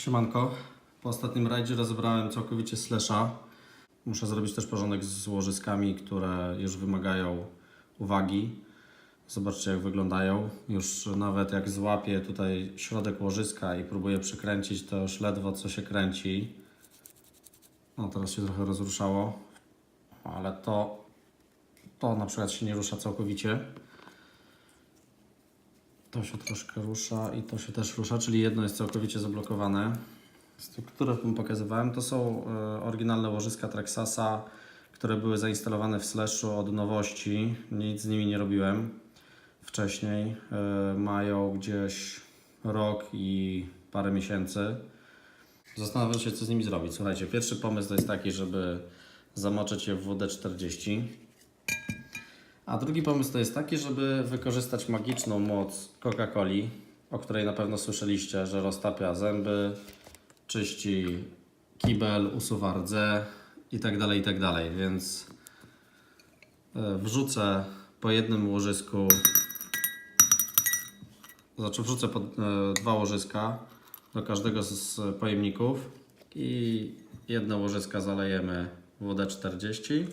Siemanko. Po ostatnim rajdzie rozebrałem całkowicie slasha. Muszę zrobić też porządek z łożyskami, które już wymagają uwagi. Zobaczcie jak wyglądają. Już nawet jak złapię tutaj środek łożyska i próbuję przykręcić, to już ledwo co się kręci. No teraz się trochę rozruszało, ale to, to na przykład się nie rusza całkowicie. To się troszkę rusza i to się też rusza, czyli jedno jest całkowicie zablokowane. Które wam pokazywałem, to są e, oryginalne łożyska Traxasa, które były zainstalowane w Slashu od nowości. Nic z nimi nie robiłem wcześniej. E, mają gdzieś rok i parę miesięcy. Zastanawiam się, co z nimi zrobić. Słuchajcie, pierwszy pomysł to jest taki, żeby zamoczyć je w WD-40. A drugi pomysł to jest taki, żeby wykorzystać magiczną moc Coca-Coli, o której na pewno słyszeliście, że roztapia zęby, czyści kibel, usuwa rdze i tak dalej, i tak. Więc e, wrzucę po jednym łożysku, znaczy wrzucę po, e, dwa łożyska do każdego z pojemników i jedno łożyska zalejemy wodę 40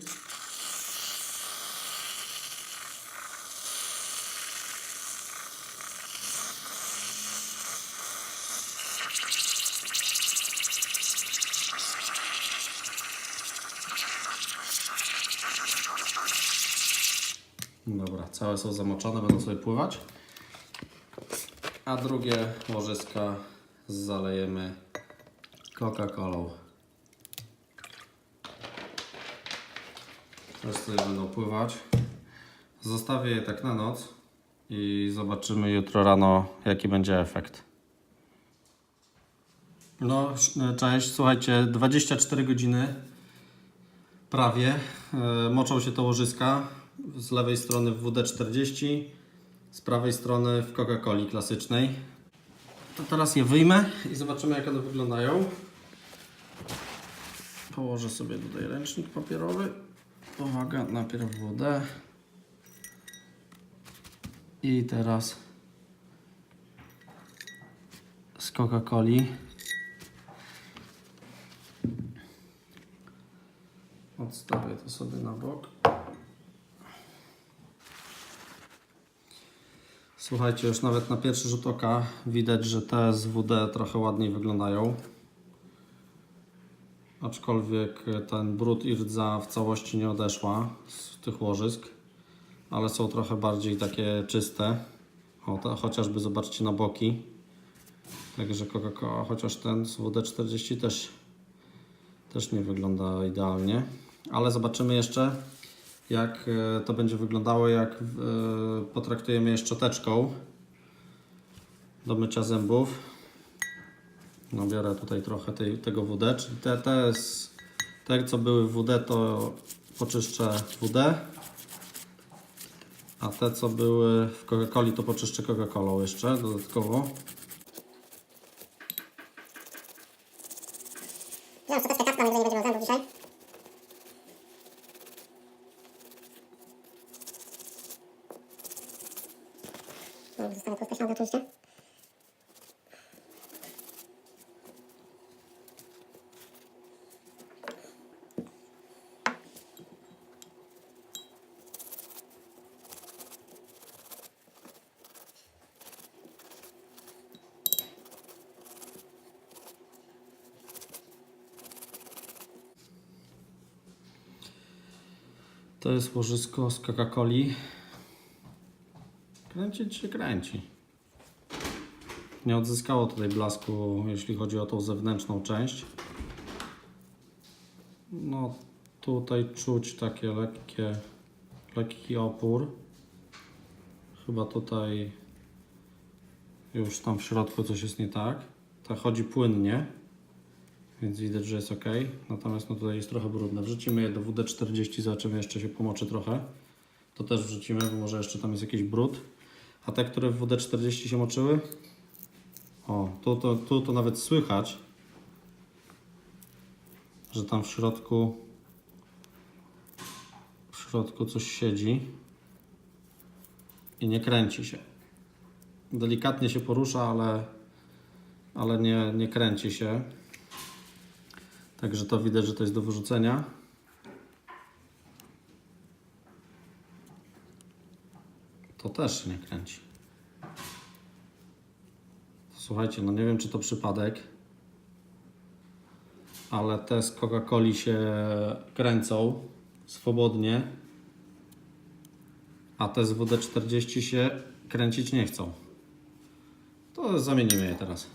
Dobra, całe są zamoczone, będą sobie pływać. A drugie łożyska zalejemy Coca-Colą. Też sobie będą pływać. Zostawię je tak na noc i zobaczymy jutro rano, jaki będzie efekt. No, sz- cześć, słuchajcie, 24 godziny prawie e, moczą się to łożyska. Z lewej strony w WD-40, z prawej strony w Coca-Coli klasycznej. To teraz je wyjmę i zobaczymy jak one wyglądają. Położę sobie tutaj ręcznik papierowy. Uwaga, najpierw wodę. I teraz z Coca-Coli. Odstawię to sobie na bok. Słuchajcie, już nawet na pierwszy rzut oka widać, że te z WD trochę ładniej wyglądają. Aczkolwiek ten brud i rdza w całości nie odeszła z tych łożysk, ale są trochę bardziej takie czyste. O, chociażby zobaczcie na boki. Także Coca-Cola, chociaż ten z WD-40 też, też nie wygląda idealnie. Ale zobaczymy jeszcze, jak e, to będzie wyglądało, jak e, potraktujemy je szczoteczką do mycia zębów. No biorę tutaj trochę tej, tego WD, czyli te, te, te co były w WD to poczyszczę WD, a te co były w Coca-Coli to poczyszczę Coca-Colą jeszcze dodatkowo. Ja szczoteczkę kaską, jeżeli nie będziemy zębów dzisiaj. To jest łożysko z Coca-Coli. Kręcić się kręci. Nie odzyskało tutaj blasku, jeśli chodzi o tą zewnętrzną część. No tutaj czuć takie lekkie, lekki opór. Chyba tutaj już tam w środku coś jest nie tak. Ta chodzi płynnie, więc widać, że jest ok. Natomiast no tutaj jest trochę brudne. Wrzucimy je do WD-40, zobaczymy, jeszcze się pomoczy trochę. To też wrzucimy, bo może jeszcze tam jest jakiś brud. A te, które w WD-40 się moczyły, o, tu to, tu to nawet słychać, że tam w środku w środku coś siedzi i nie kręci się. Delikatnie się porusza, ale ale nie, nie kręci się. Także to widać, że to jest do wyrzucenia. To też nie kręci. Słuchajcie, no nie wiem czy to przypadek, ale te z Coca-Coli się kręcą swobodnie, a te z WD-40 się kręcić nie chcą. To zamienimy je teraz.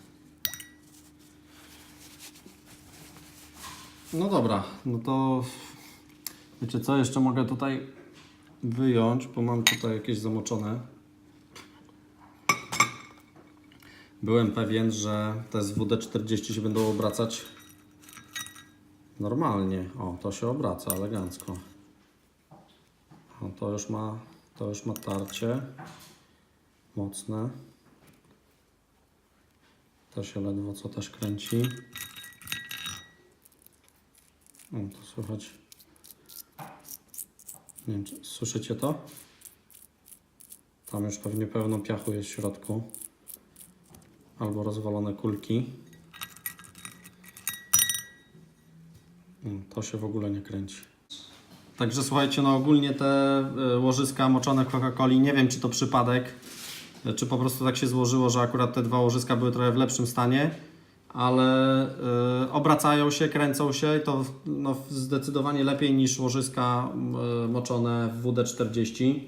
No dobra, no to wiecie co, jeszcze mogę tutaj wyjąć, bo mam tutaj jakieś zamoczone. Byłem pewien, że te z WD-40 się będą obracać normalnie. O, to się obraca elegancko. O, to już ma, to już ma tarcie mocne. To się ledwo co też kręci. O, to słychać. Nie wiem, czy słyszycie to? Tam już pewnie pełno piachu jest w środku. Albo rozwalone kulki. To się w ogóle nie kręci. Także słuchajcie, no ogólnie te y, łożyska moczone Coca-Coli, nie wiem czy to przypadek, y, czy po prostu tak się złożyło, że akurat te dwa łożyska były trochę w lepszym stanie, ale y, obracają się, kręcą się i to no, zdecydowanie lepiej niż łożyska y, moczone w WD-40.